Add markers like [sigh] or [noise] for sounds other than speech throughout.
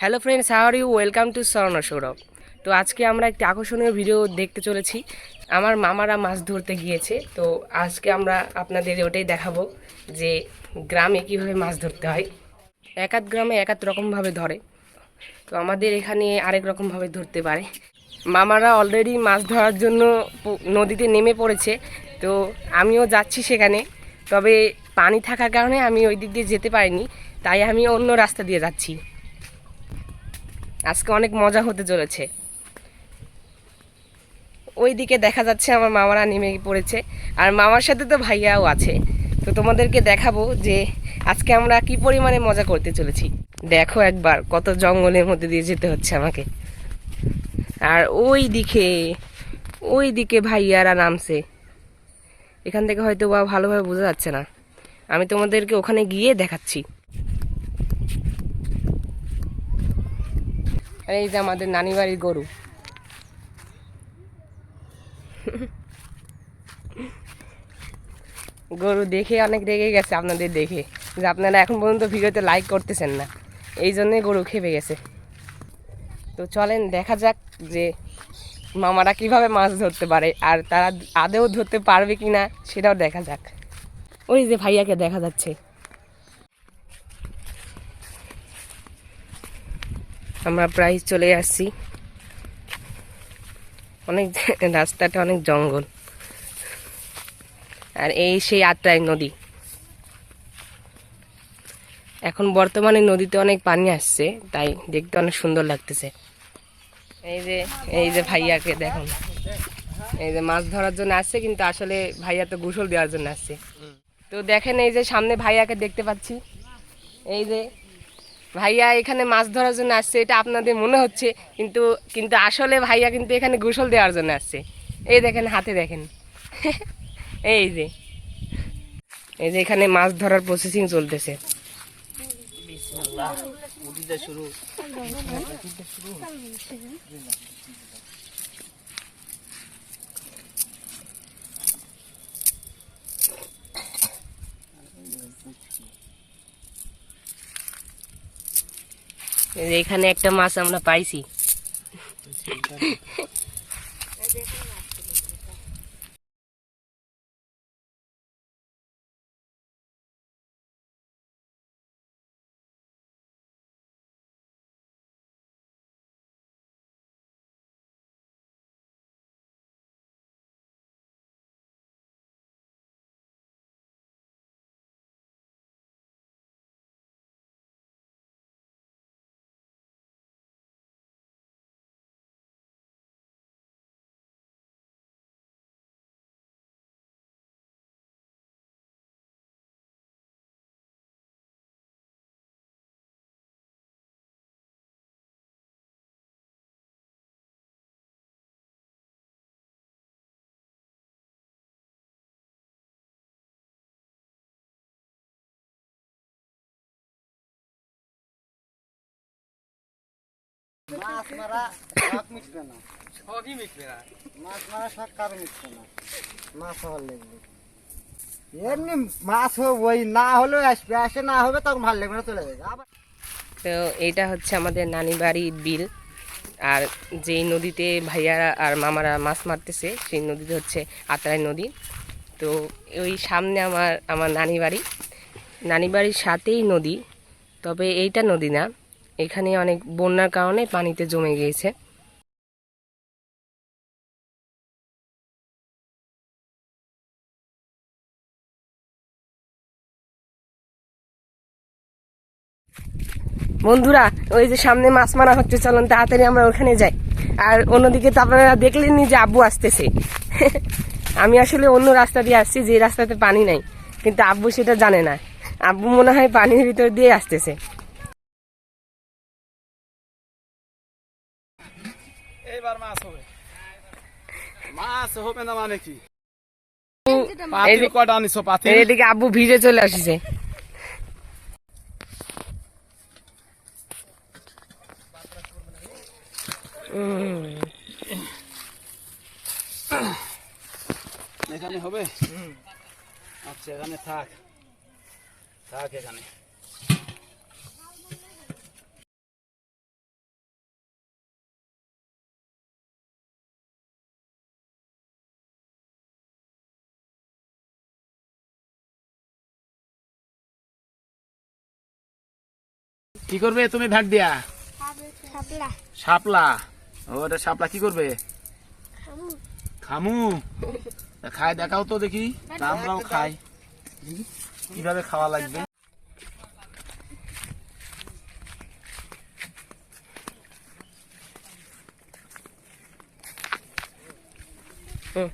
Hello friends how are you welcome to Swarna Sourav তো আজকে আমরা একটি আকর্ষণীয় ভিডিও দেখতে চলেছি। আমার মামারা মাছ ধরতে গিয়েছে। তো আজকে আমরা আপনাদের ওটাই দেখাবো যে গ্রামে কীভাবে মাছ ধরতে হয়। এক আধ গ্রামে এক আধ রকমভাবে ধরে। তো আমাদের এখানে আরেক রকমভাবে ধরতে পারে। মামারা অলরেডি মাছ ধরার জন্য নদীতে নেমে পড়েছে। তো আমিও যাচ্ছি সেখানে। তবে পানি থাকার কারণে আমি ওই দিক দিয়ে যেতে পারিনি। তাই আমি অন্য রাস্তা দিয়ে যাচ্ছি। আজকে অনেক মজা হতে চলেছে। ওইদিকে দেখা যাচ্ছে আমার মামারা নেমে পড়েছে। আর মামার সাথে তো ভাইয়াও আছে। তো তোমাদেরকে দেখাবো যে আজকে আমরা কি পরিমাণে মজা করতে চলেছি। দেখো একবার কত জঙ্গলের মধ্যে দিয়ে যেতে হচ্ছে আমাকে। আর ওই দিকে ওই দিকে ভাইয়ারা নামছে। এখান থেকে হয়তো বা ভালোভাবে বোঝা যাচ্ছে না। আমি তোমাদেরকে ওখানে গিয়ে দেখাচ্ছি। আর এই যে আমাদের নানি বাড়ির গরু। গরু দেখে অনেক রেগে গেছে আপনাদের দেখে, যে আপনারা এখন পর্যন্ত ভিডিওতে লাইক করতেছেন না। এই জন্যই গরু খেপে গেছে। তো চলেন, দেখা যাক যে মামারা কীভাবে মাছ ধরতে পারে আর তারা আদেও ধরতে পারবে কি না সেটাও দেখা যাক। ওই যে ভাইয়াকে দেখা যাচ্ছে। আমরা প্রায় চলে আসছি। অনেক [laughs] রাস্তাটা অনেক জঙ্গল। আর এই সেই আত্রাই নদী। এখন বর্তমানে নদীতে অনেক পানি আসছে, তাই দেখতে অনেক সুন্দর লাগতেছে। এই যে এই যে ভাইয়াকে দেখুন। এই যে মাছ ধরার জন্য আসছে, কিন্তু আসলে ভাইয়া তো গোসল দেওয়ার জন্য আসছে। তো দেখেন এই যে সামনে ভাইয়াকে দেখতে পাচ্ছি। এই যে ভাইয়া এখানে মাছ ধরার জন্য আসছে এটা আপনাদের মনে হচ্ছে কিন্তু কিন্তু আসলে ভাইয়া কিন্তু এখানে গোসল দেওয়ার জন্য আসছে। এই দেখেন হাতে দেখেন। [laughs] এই যে। এই যে এখানে মাছ ধরার প্রসেসিং চলতেছে। এই এখানে একটা মাছ আমরা পাইছি। মাছ মারা মিটবে না। সবই মিটবে না। মাছ মারা কারও মিটবে না। মাছ হওয়ার লাগবে। এমনি মাছ ওই না হলেও আসবে আসে না হবে তখন ভালো লাগবে না চলে যাবে। তো এইটা হচ্ছে আমাদের নানি বাড়ির বিল। আর যেই নদীতে ভাইয়ারা আর মামারা মাছ মারতেছে সেই নদীতে হচ্ছে আত্রাই নদী। তো ওই সামনে আমার আমার নানি বাড়ি। নানি বাড়ির সাথেই নদী তবে এইটা নদী না। এখানে অনেক বন্যার কারণে পানিতে জমে গিয়েছে। বন্ধুরা, ওই যে সামনে মাছ মারা হচ্ছে, চলুন তাড়াতাড়ি আমরা ওখানে যাই। আর অন্যদিকে তো আপনারা দেখলেননি যে আব্বু আসতেছে। [laughs] আমি আসলে অন্য রাস্তা দিয়ে আসছি, যে রাস্তাতে পানি নাই। কিন্তু আব্বু সেটা জানে না। আব্বু মনে হয় পানির ভিতর দিয়ে আসতেছে এইবার মাছ হবে মাছ হবে না মানে কি? এই কটা আনিছো পাতিল? এদিকে আব্বু ভিজে চলে আসছে। এখানে হবে? আচ্ছা এখানে থাক। থাক এখানে। কি করবে তুমি ভাগ দিয়া? শাপলা। ওটা শাপলা কি করবে? খামু। খাই দেখাও তো দেখি। আমরাও খাই। কীভাবে খাওয়া লাগবে? হুম।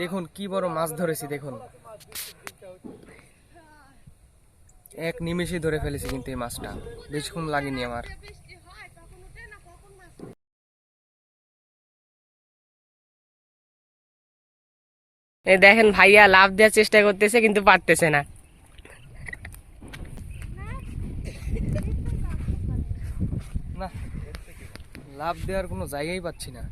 দেখুন, কি বড় মাছ ধরেছি, দেখুন। এক নিমেষে ধরে ফেলেছি কিন্তু এই মাছটা। বেশিক্ষণ লাগেনি আমার। এই দেখেন ভাইয়া লাভ দেওয়ার চেষ্টা করতেছে কিন্তু পারতেছে না। না লাভ দেওয়ার কোনো জায়গাই পাচ্ছি না।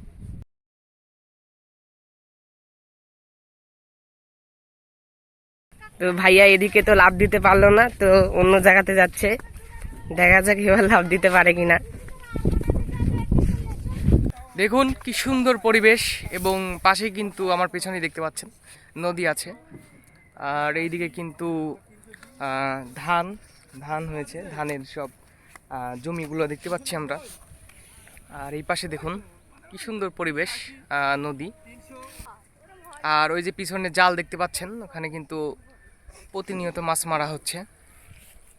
তো ভাইয়া এদিকে তো লাভ দিতে পারল না তো অন্য জায়গাতে যাচ্ছে। দেখা যাক এবার লাভ দিতে পারে কিনা। দেখুন কি সুন্দর পরিবেশ এবং পাশে কিন্তু আমার পেছনে দেখতে পাচ্ছেন, নদী আছে। আর এইদিকে কিন্তু ধান ধান হয়েছে, ধানের সব জমিগুলো দেখতে পাচ্ছি আমরা। আর এই পাশে দেখুন, কি সুন্দর পরিবেশ নদী। আর ওই যে পিছনে জাল দেখতে পাচ্ছেন, ওখানে কিন্তু প্রতিনিয়ত মাছ মারা হচ্ছে।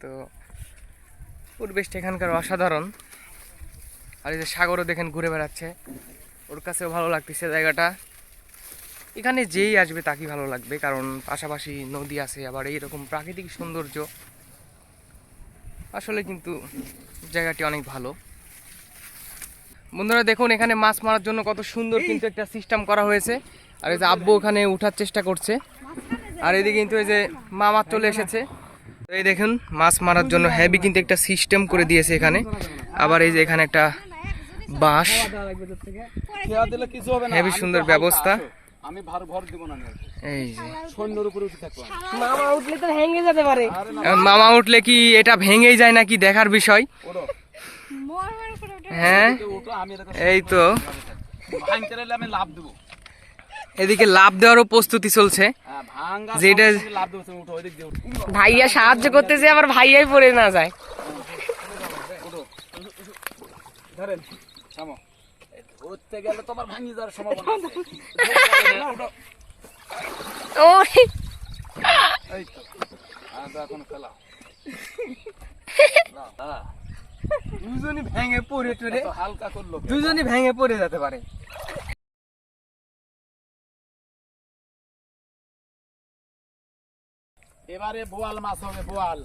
তো পরিবেশটা এখানকার অসাধারণ। আর এই যে সাগরও দেখেন ঘুরে বেড়াচ্ছে। ওর কাছেও ভালো লাগতেছে জায়গাটা। এখানে যেই আসবে তাকেই ভালো লাগবে কারণ পাশাপাশি নদী আছে আবার এইরকম প্রাকৃতিক সৌন্দর্য। আসলে কিন্তু জায়গাটি অনেক ভালো। বন্ধুরা দেখুন এখানে মাছ মারার জন্য কত সুন্দর কিন্তু একটা সিস্টেম করা হয়েছে। আর এই যে আব্বু ওখানে উঠার চেষ্টা করছে। আর এদিকে কিন্তু এই যে মামা চলে এসেছে। এই দেখুন মাছ মারার জন্য হেভি কিন্তু একটা সিস্টেম করে দিয়েছে এখানে। আবার এই যে এখানে একটা বাঁশ। তো সুন্দর ব্যবস্থা। আমি ভার ভর দিব না এই যে। সৈন্যর উপরে উঠে থাকব মামা উঠলে তো ভেঙে যেতে পারে। মামা উঠলে কি এটা ভেঙেই যায় নাকি দেখার বিষয়? হ্যাঁ? এই তো। আমি লাভ দেবো। এদিকে লাভ দেওয়ারও প্রস্তুতি চলছে। হ্যাঁ, যেটা-। ভাইয়া সাহায্য করতেছে আবার ভাইয়াই পড়ে না যায়। ধরেন। থামো। ধরতে গেলে তোমার ভাঙি যাওয়ার সম্ভাবনা আছে। এই তো। আর এখন দুজনই ভেঙে পড়ে টরে। হালকা করল দুজনই ভেঙে পড়ে যেতে পারে। এবারে বোয়াল মাছ হবে বোয়াল।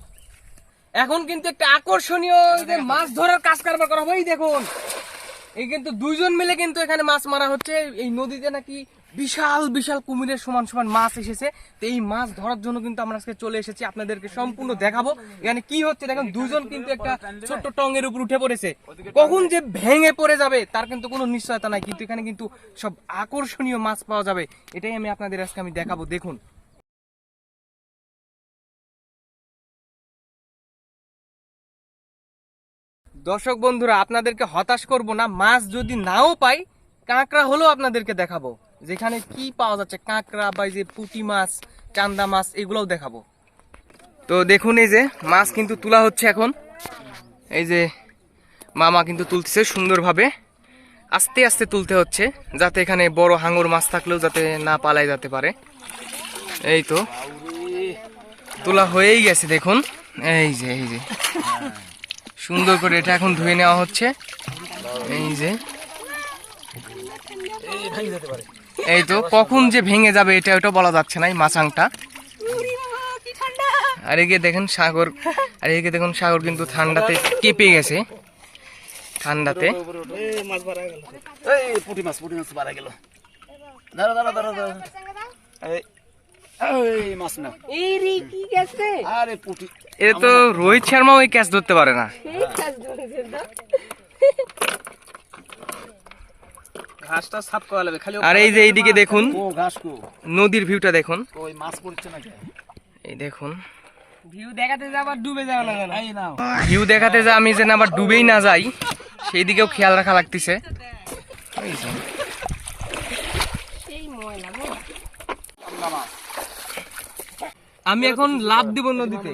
এখন কিন্তু একটা আকর্ষণীয় যে মাছ ধরার কাজ কারবার করা হবে। দেখুন। এই কিন্তু দুইজন মিলে কিন্তু এখানে মাছ মারা হচ্ছে। এই নদীতে নাকি বিশাল বিশাল কুমিরের সমান সমান মাছ এসেছে। তো এই মাছ ধরার জন্য কিন্তু আমরা আজকে চলে এসেছি। আপনাদেরকে সম্পূর্ণ দেখাবো। এখানে কি হচ্ছে দেখেন দুজন কিন্তু একটা ছোট্ট টঙের উপর উঠে পড়েছে। কখন যে ভেঙে পড়ে যাবে তার কিন্তু কোনো নিশ্চয়তা নাই। কিন্তু এখানে কিন্তু সব আকর্ষণীয় মাছ পাওয়া যাবে। এটাই আমি আপনাদের আজকে আমি দেখাবো। দেখুন। দর্শক বন্ধুরা, আপনাদেরকে হতাশ করব না, মাছ যদি নাও পাই, কাঁকড়া হলেও আপনাদেরকে দেখাবো। যেখানে কি পাওয়া যাচ্ছে, কাঁকড়া বা যে পুঁটি মাছ, চান্দা মাছ, এগুলোও দেখাবো। তো দেখুন এই যে, মাছ কিন্তু তোলা হচ্ছে এখন। এই যে, মামা কিন্তু তুলতেছে সুন্দরভাবে। আস্তে আস্তে তুলতে হচ্ছে, যাতে এখানে বড় হাঙর মাছ থাকলেও যাতে না পালাই যেতে পারে। এই তো। তোলা হয়েই গেছে, দেখুন। এই যে এই যে। সুন্দর করে এটা এখন ধুয়ে নেওয়া হচ্ছে। এই যে। এই তো, কখন যে ভেঙে যাবে এটা ওটা বলা যাচ্ছে না, এই মাছাংটা। আর এদিকে দেখেন সাগর, আর এদিকে দেখুন সাগর কিন্তু ঠান্ডাতে কেঁপে গেছে। ঠান্ডাতে। মাছ মাছ গেল। দাঁড়া দাঁড়া দাঁড়া দাঁড়া এই এই মাছ না এই রে কি গেছে? আরে পুটি। এটা তো রোহিত শর্মা ওই ক্যাচ ধরতে পারে না। এই কাজ ধরেছে তো। ঘাসটা সাফ করা লাগবে খালি আর এই যে এইদিকে দেখুন। ও ঘাস কো নদীর ভিউটা দেখুন। ওই মাছ পড়ছে নাকি? এই দেখুন। ভিউ দেখাতে যাবার ডুবে যাও না। এই নাও। ভিউ দেখাতে যা আমি যেন আবার ডুবেই না যাই। সেই দিকেও খেয়াল রাখা লাগতেছে। ময়লা। আমি এখন লাভ দিব নদীতে।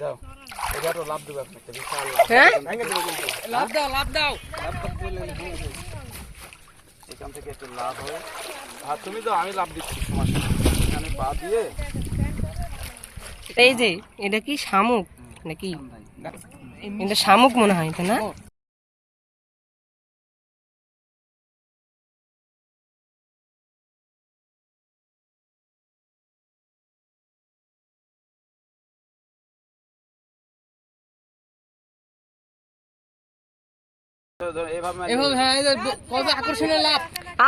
যাও। এটা তো লাভ দেবে আপনাকে। বিশাল হ্যাঁ? লাভ দাও লাভ দাও। এখান থেকে একটু লাভ হবে। আর তুমি তো আমি লাভ দিচ্ছি সমস্যা এখানে পা দিয়ে। এই যে এটা কি শামুক? নাকি এটা শামুক মনে হয় তাই না?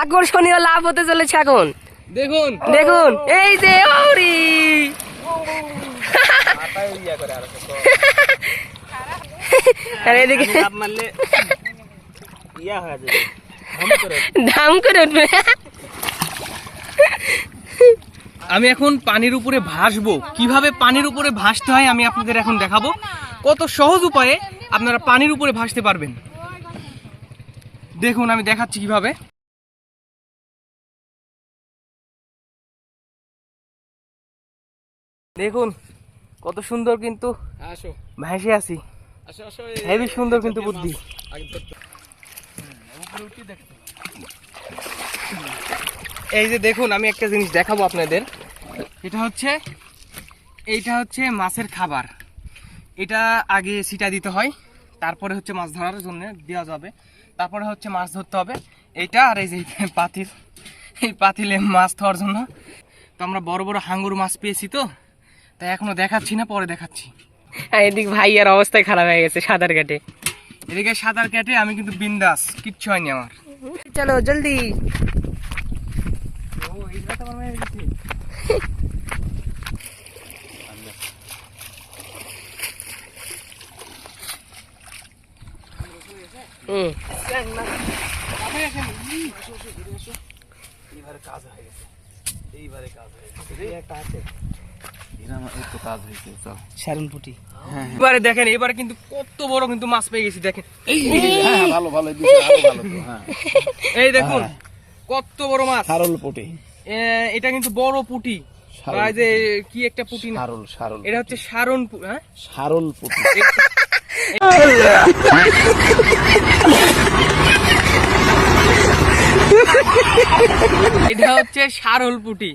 আকর্ষণীয় লাভ। হতে চলেছে এখন। দেখুন। দেখুন এই যে ওরি এদিকে হয়ে করে উঠবে। আমি এখন পানির উপরে ভাসবো। কীভাবে পানির উপরে ভাসতে হয় আমি আপনাদের এখন দেখাবো। কত সহজ উপায়ে আপনারা পানির উপরে ভাসতে পারবেন। দেখুন আমি দেখাচ্ছি কীভাবে। দেখুন কত সুন্দর কিন্তু ভাসে আছি। আসো হেভি সুন্দর কিন্তু বুদ্ধি। এই যে দেখুন আমি একটা জিনিস দেখাবো আপনাদের। এটা হচ্ছে এইটা হচ্ছে মাছের খাবার। এটা আগে সিটা দিতে হয় তারপরে হচ্ছে মাছ ধরার জন্য দেওয়া যাবে। তারপরে হচ্ছে মাছ ধরতে হবে। এইটা আর এই যে পাতিল। এই পাতিলে মাছ ধরার জন্য। তো আমরা বড় বড় হাঙ্গুর মাছ পেয়েছি তো। তাই এখনও দেখাচ্ছি না পরে দেখাচ্ছি। এদিক ভাইয়ার অবস্থায় খারাপ হয়ে গেছে সাঁতার কাটে। এদিকে সাঁতার কেটে আমি কিন্তু বিন্দাস কিচ্ছু হয়নি আমার। চলো জলদি। [laughs] হুম এইবারে কাজ হয়ে গেছে এইবারে কাজ হয়ে গেছে একটা আছে এরকম একটু কাজ হয়েছে চল শারুনপুটি। এবারে দেখেন এবারে কিন্তু কত বড় কিন্তু মাছ পেয়ে গেছি দেখেন। হ্যাঁ ভালো তো হ্যাঁ। এই দেখুন কত বড় মাছ। সারল পুটি। এটা কিন্তু বড় পুটি। কি একটা পুটি না। সারল সারল এটা হচ্ছে সারন পু- হ্যাঁ? সারল পুটি। এটা হচ্ছে সারল পুটি।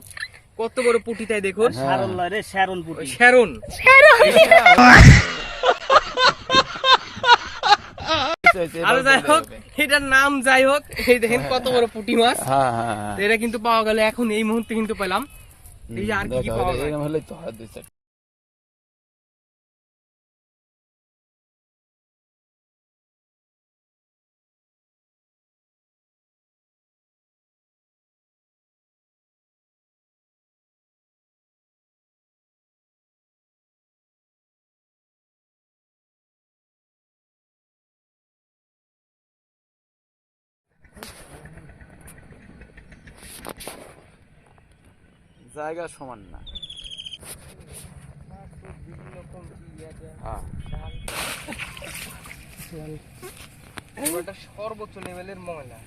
কত বড় পুটি তাই দেখুন? সারল রে সারল পুটি। শ্যারন আর যাই হোক এটার নাম যাই হোক এই দেখেন কত বড় পুটি মাছ। হ্যাঁ হ্যাঁ হ্যাঁ। এটা কিন্তু পাওয়া গেল এখন এই মুহূর্তে কিন্তু পেলাম। এই আর কি পাওয়া জায়গা সমান না। হ্যাঁ। সর্বোচ্চ লেভেলের ময়লা।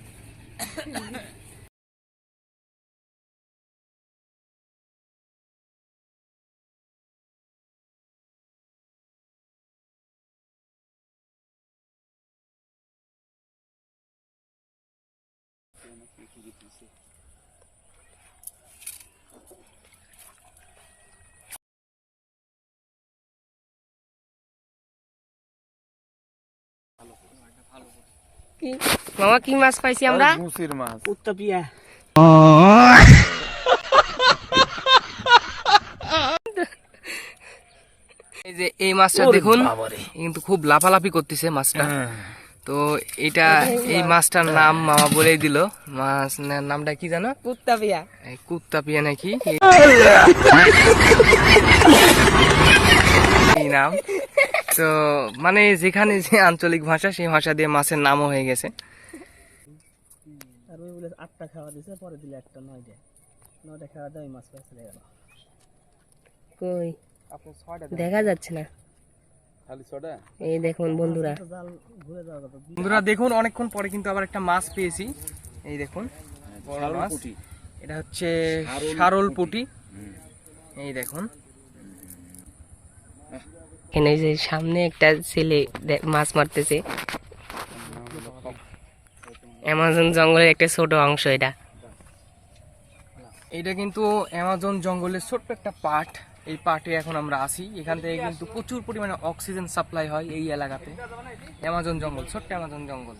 কি? মামা কি মাছ পাইছি আমরা? মুসির মাছ। এই যে এই মাছটা দেখুন কিন্তু খুব লাফালাফি করতেছে মাছটা। তো এটা এই মাছটার নাম মামা বলেই দিল। মাছ নামটা কি জানো? কুত্তা পিয়া এই কুত্তা পিয়া নাকি এই নাম? তো মানে যেখানে যে আঞ্চলিক ভাষা সেই ভাষা দিয়ে মাছের নামও হয়ে গেছে। আর ওই বলে আটটা খাওয়া দিছে পরে দিলে একটা নয়টা নয়টা খাওয়া দেয় মাছ গেল। কই? দেখা যাচ্ছে না। এই দেখুন বন্ধুরা। বন্ধুরা দেখুন অনেকক্ষণ পরে কিন্তু আবার একটা মাছ পেয়েছি। এই দেখুন এটা হচ্ছে সারল পুটি। এই দেখুন। এখানে যে সামনে একটা ছেলে মাছ মারতেছে। অ্যামাজন জঙ্গলের একটা ছোট অংশ এটা। এটা কিন্তু অ্যামাজন জঙ্গলের ছোট্ট একটা পার্ট এই পার্টে এখন আমরা আসি এখান থেকে কিন্তু প্রচুর পরিমাণে অক্সিজেন সাপ্লাই হয় এই এলাকাতে। অ্যামাজন জঙ্গল, ছোট্ট অ্যামাজন জঙ্গল।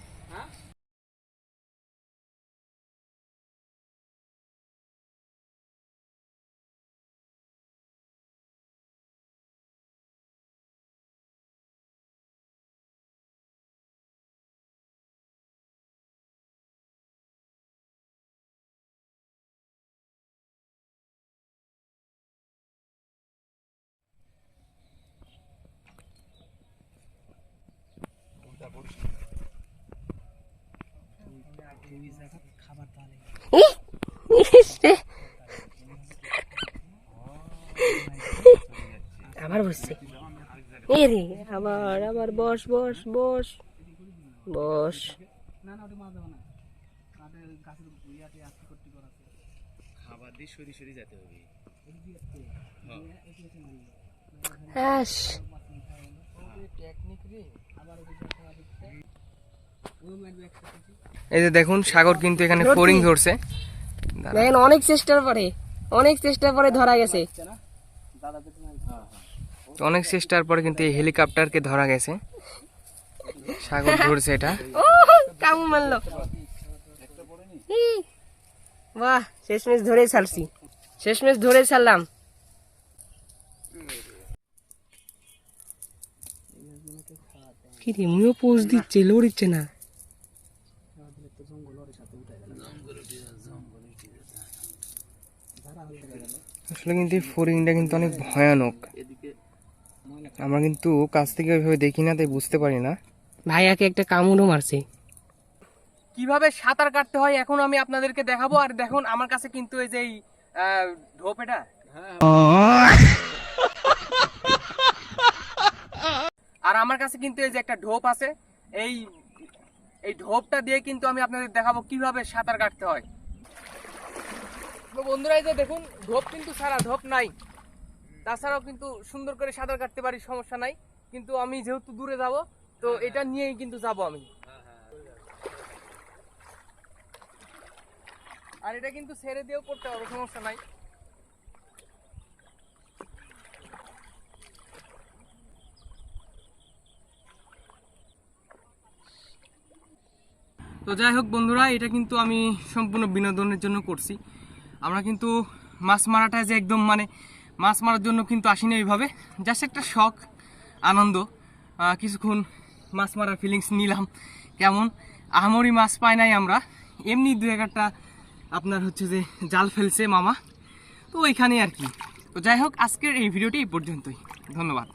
[laughs] আবার বসছে। এ রে আবার আবার বস বস বস বস। আস। এই যে দেখুন সাগর কিন্তু এখানে ফোরিং ধরছে। দেখেন অনেক চেষ্টার পরে অনেক চেষ্টার পরে ধরা গেছে। অনেক চেষ্টার পরে কিন্তু এই হেলিকপ্টারকে ধরা গেছে। সাগর [laughs] ধরছে এটা। ও কামু মারলো। বাহ শেষমেশ ধরে ছাড়ছি। শেষমেশ ধরে ছাড়লাম। কি রে মুও পোজ দিচ্ছে লড়িচ্ছে না। আসলে কিন্তু এই ফোরিংটা কিন্তু অনেক ভয়ানক। আমরা কিন্তু কাছ থেকে ওইভাবে দেখি না তাই বুঝতে পারি না। ভাইয়াকে একটা কামড়ও মারছে। কীভাবে সাঁতার কাটতে হয় এখন আমি আপনাদেরকে দেখাবো। আর দেখুন আমার কাছে কিন্তু এই যে এই, আহ, ঢোপ এটা। আর আমার কাছে কিন্তু এই যে একটা ঢোপ আছে এই এই ঢোপটা দিয়ে কিন্তু আমি আপনাদের দেখাবো কীভাবে সাঁতার কাটতে হয়। তো বন্ধুরা এই যে দেখুন ঢোপ কিন্তু সারা ঢোপ নাই। তাছাড়াও কিন্তু সুন্দর করে সাঁতার কাটতে পারি সমস্যা নাই। কিন্তু আমি যেহেতু দূরে যাব তো এটা নিয়েই কিন্তু যাব আমি। আর এটা কিন্তু ছেড়ে দিয়েও করতে পারব সমস্যা নাই। তো যাই হোক বন্ধুরা এটা কিন্তু আমি সম্পূর্ণ বিনোদনের জন্য করছি। আমরা কিন্তু মাছ মারাটা যে একদম মানে মাছ মারার জন্য কিন্তু আসিনি এইভাবে। জাস্ট একটা শখ, আনন্দ কিছুক্ষণ মাছ মারার ফিলিংস নিলাম, কেমন? আহামরি মাছ পাই নাই আমরা। এমনি দু একটা আপনার হচ্ছে যে জাল ফেলছে মামা। তো ওইখানে আর কি। তো যাই হোক, আজকের এই ভিডিওটি এই পর্যন্তই। ধন্যবাদ।